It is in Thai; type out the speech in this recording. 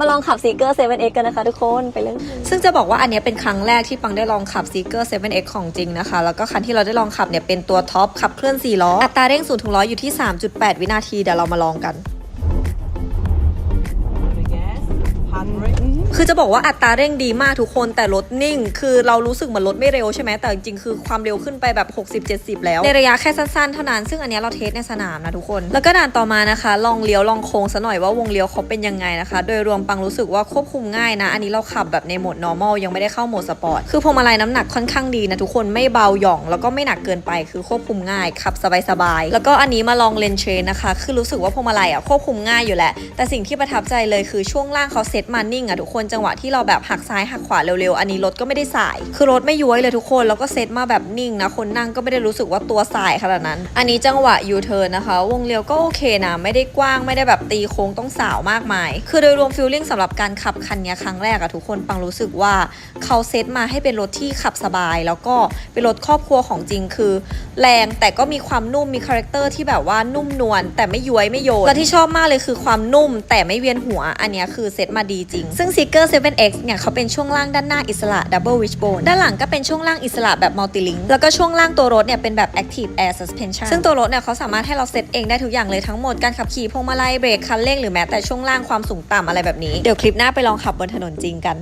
มาลองขับซีเกอร์ 7X กันนะคะทุกคนไปเลย ซึ่งจะบอกว่าอันเนี้ยเป็นครั้งแรกที่ปังได้ลองขับ Seeker 7X ของจริงนะคะ แล้วก็คันที่เราได้ลองขับเนี่ยเป็นตัวท็อปขับเคลื่อน 4 ล้อ อัตราเร่ง0ถึง100 อยู่ที่ 3.8 วินาที เดี๋ยวเรามาลองกัน คือจะบอกว่าอัตราเร่งดีมากทุกคนแต่รถนิ่ง คือเรารู้สึกเหมือนรถไม่เร็วใช่ไหมแต่จริงๆคือความเร็วขึ้นไปแบบ 60-70 แล้ว ในระยะแค่สั้นๆ เท่านั้น ซึ่งอันนี้เราเทสในสนามนะทุกคน แล้วก็ด่านต่อมานะคะ ลองเลี้ยวลองโค้งซะหน่อยว่าวงเลี้ยวเขาเป็นยังไงนะคะ โดยรวมปังรู้สึกว่าควบคุมง่ายนะ อันนี้เราขับแบบในโหมด normal ยังไม่ได้เข้าโหมดสปอร์ตคือพวงมาลัยน้ำหนักค่อนข้างดีนะทุกคนไม่เบาหย่อง แล้วก็ไม่หนักเกินไปคือควบคุมง่ายขับสบายๆแล้วก็อันนี้มาลองเลนเทรนนะคะคือรู้สึกว่าพวงมาลัยอะควบคุมง่ายอยู่แหละแต่สิ่งที่ประทับใจเลยคือช่วงล่างเขาเซตมานิ่งอะทุกคนจังหวะที่เราแบบหักซ้ายหักขวาเร็วๆ อันนี้รถก็ไม่ได้สาย คือรถไม่ย้วยเลยทุกคน แล้วก็เซตมาแบบนิ่งนะ คนนั่งก็ไม่ได้รู้สึกว่าตัวสายขนาดนั้น อันนี้จังหวะยูเทิร์นนะคะ วงเลี้ยวก็โอเคนะ ไม่ได้กว้าง ไม่ได้แบบตีโค้งต้องสาวมากมาย คือโดยรวมฟิลลิ่งสำหรับการขับคันนี้ครั้งแรกอะทุกคน ปังรู้สึกว่าเขาเซตมาให้เป็นรถที่ขับสบาย แล้วก็เป็นรถครอบครัวของจริงคือ แรงแต่ก็มีความนุ่ม มีคาแรคเตอร์ที่แบบว่านุ่มนวลแต่ไม่ย้วยไม่โยน และที่ชอบมากเลยคือความนุ่มแต่ไม่เวียนหัว อันนี้คือเซตมาดีจริง ซึ่ง Seeker 7X เนี่ยเขาเป็นช่วงล่างด้านหน้าอิสระ Double Wishbone ด้านหลังก็เป็นช่วงล่างอิสระแบบ Multilink แล้วก็ช่วงล่างตัวรถเนี่ยเป็นแบบ Active Air Suspension ซึ่งตัวรถเนี่ยเขาสามารถให้เราเซตเองได้ทุกอย่างเลยทั้งหมดการขับขี่พวงมาลัยเบรกคันเร่งหรือแม้แต่ช่วงล่างความสูงต่ำอะไรแบบนี้เดี๋ยวคลิปหน้าไปลองขับบนถนนจริงกัน